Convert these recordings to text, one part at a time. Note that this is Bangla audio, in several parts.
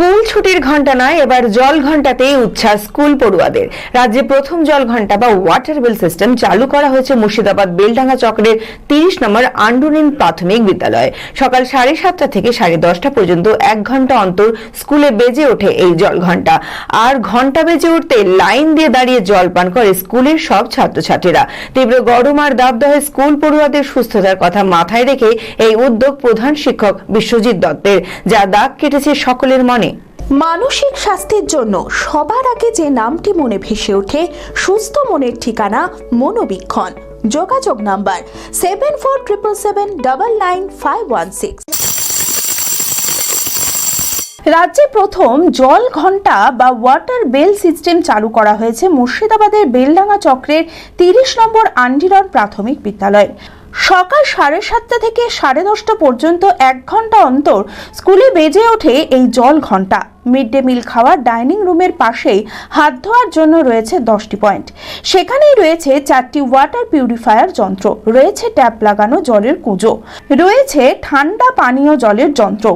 স্কুল ছুটির ঘণ্টা নয়, এবার জল ঘন্টাতেই উচ্ছ্বাস স্কুল পড়ুয়াদের। রাজ্যে প্রথম জল ঘণ্টা বা ওয়াটার বিল সিস্টেম চালু করা হয়েছে মুর্শিদাবাদ বেলডাঙ্গা চক্রের তিরিশ নম্বর আন্ডুনিন প্রাথমিক বিদ্যালয়ে। সকাল সাড়ে সাতটা থেকে সাড়ে দশটা পর্যন্ত এক ঘণ্টা অন্তর স্কুলে বেজে ওঠে এই জল ঘণ্টা আর ঘণ্টা বেজে উঠতে লাইন দিয়ে দাঁড়িয়ে জল পান করে স্কুলের সব ছাত্রছাত্রীরা। তীব্র গরম আর দাবদাহে স্কুল পড়ুয়াদের সুস্থতার কথা মাথায় রেখে এই উদ্যোগ প্রধান শিক্ষক বিশ্বজিৎ দত্তের, যা দাগ কেটেছে সকলের মনে। মানসিক স্বাস্থ্যের জন্য সবার আগে যে নামটি মনে ভেসে ওঠে, সুস্থ মনের ঠিকানা মনোবীক্ষণ। যোগাযোগ number seven four triple seven double nine five one six রাজ্যে প্রথম জল ঘণ্টা বা ওয়াটার বেল সিস্টেম চালু করা হয়েছে মুর্শিদাবাদের বেলডাঙ্গা চক্রের তিরিশ নম্বর আন্ডিরন প্রাথমিক বিদ্যালয়। সকাল সাড়ে সাতটা থেকে সাড়ে দশটা পর্যন্ত এক ঘণ্টা অন্তর স্কুলে বেজে ওঠে এই জল ঘণ্টা মিড ডে মিল খাওয়ার ডাইনিং রুমের পাশেই হাত ধোয়ার জন্য রয়েছে দশটি পয়েন্ট। সেখানেই রয়েছে চারটি ওয়াটার পিউরিফায়ার যন্ত্র, রয়েছে ট্যাপ লাগানো জলের কুঁজো, রয়েছে ঠান্ডা পানীয় জলের যন্ত্র।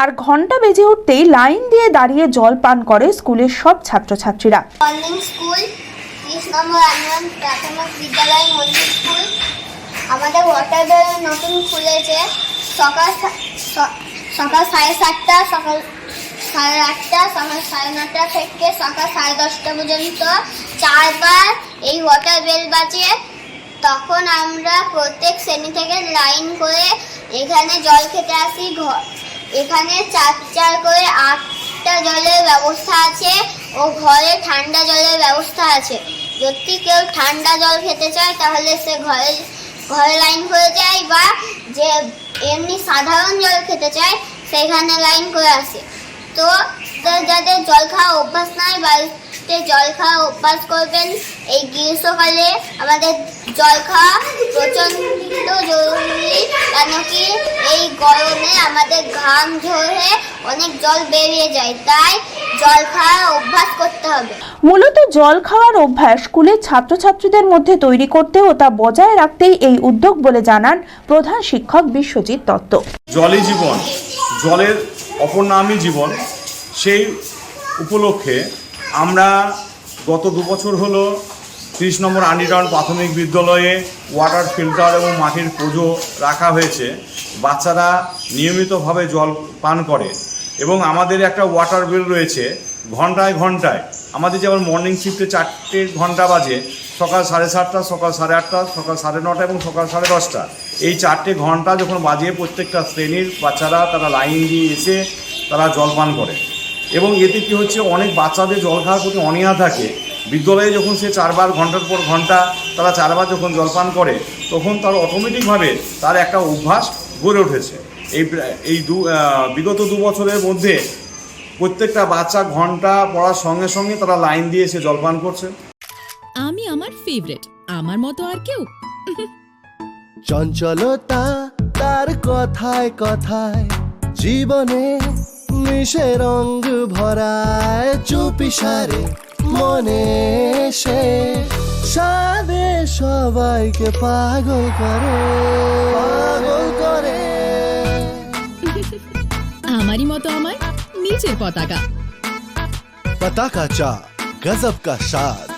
আর ঘণ্টা বেজে উঠতেই লাইন দিয়ে দাঁড়িয়ে জল পান করে স্কুলের সব ছাত্রছাত্রীরা। স্কুল আমাদের ওয়াটার বেল নতুন খুলেছে। সকাল সকাল সাড়ে সাতটা, সকাল সাড়ে আটটা, সকাল সাড়ে নটা থেকে সকাল সাড়ে দশটা পর্যন্ত চারবার এই ওয়াটার বেল বাজে। তখন আমরা প্রত্যেক শ্রেণি থেকে লাইন করে এখানে জল খেতে আসি ঘর এখানে চার চার করে আটটা জলের ব্যবস্থা আছে ও ঘরে ঠান্ডা জলের ব্যবস্থা আছে। যদি কেউ ঠান্ডা জল খেতে চায় তাহলে সে ঘরে ঘরে লাইন করে যায় বা যে এমনি সাধারণ জল খেতে চায়, সেখানে লাইন করে আসে। তো যাদের জল খাওয়া অভ্যাস নাই, বাড়িতে জল খাওয়া অভ্যাস করবেন, এই গ্রীষ্মকালে আমাদের জল খাওয়া প্রচণ্ড জরুরি, কেন কি এই গরমে আমাদের ঘাম ঝরে অনেক জল বেরিয়ে যায়। তাই জল খাওয়া অভ্যাস করতে হবে। মূলত জল খাওয়ার অভ্যাস স্কুলের ছাত্রছাত্রীদের মধ্যে তৈরি করতে ও তা বজায় রাখতেই এই উদ্যোগ বলে জানান প্রধান শিক্ষক বিশ্বজিৎ দত্ত। জলই জীবন জলের অপর নামই জীবন। সেই উপলক্ষে আমরা গত দু বছর হলো তিরিশ নম্বর আন্ডিটাউন প্রাথমিক বিদ্যালয়ে ওয়াটার ফিল্টার এবং মাটির পুজো রাখা হয়েছে। বাচ্চারা নিয়মিতভাবে জল পান করে। এবং আমাদের একটা ওয়াটার বিল রয়েছে, ঘন্টায় ঘন্টায়। আমাদের যেমন মর্নিং শিফটে চারটে ঘণ্টা বাজে, সকাল সাড়ে সাতটা, সকাল সাড়ে আটটা, সকাল সাড়ে নটা এবং সকাল সাড়ে দশটা। এই চারটে ঘণ্টা যখন বাজিয়ে প্রত্যেকটা শ্রেণির বাচ্চারা তারা লাইন দিয়ে এসে তারা জল পান করে। এবং এতে কী হচ্ছে, অনেক বাচ্চাদের জল খাওয়ার প্রতি অনীহা থাকে। বিদ্যালয়ে যখন সে চারবার ঘণ্টার পর ঘণ্টা তারা চারবার যখন জলপান করে, তখন তার অটোমেটিকভাবে তার একটা অভ্যাস গড়ে উঠেছে। এই এই দু আহ, বিগত দু বছরের মধ্যে প্রত্যেকটা বাচ্চা ঘণ্টা পড়ার সঙ্গে সঙ্গে তারা লাইন দিয়ে এসে জলপান করছে। আমি আমার ফেভারিট আমার মতো আর কেউ। চঞ্চলতা তার কথায় কথায় জীবনে মিশে রঙ ভরায় চুপি সারে মনে সে। সাদে সবাইকে পাগল করে। পাগল করে। আমারই মতো আমার নিজের পতাকা। পতাকা চা গজব কা স্বাদ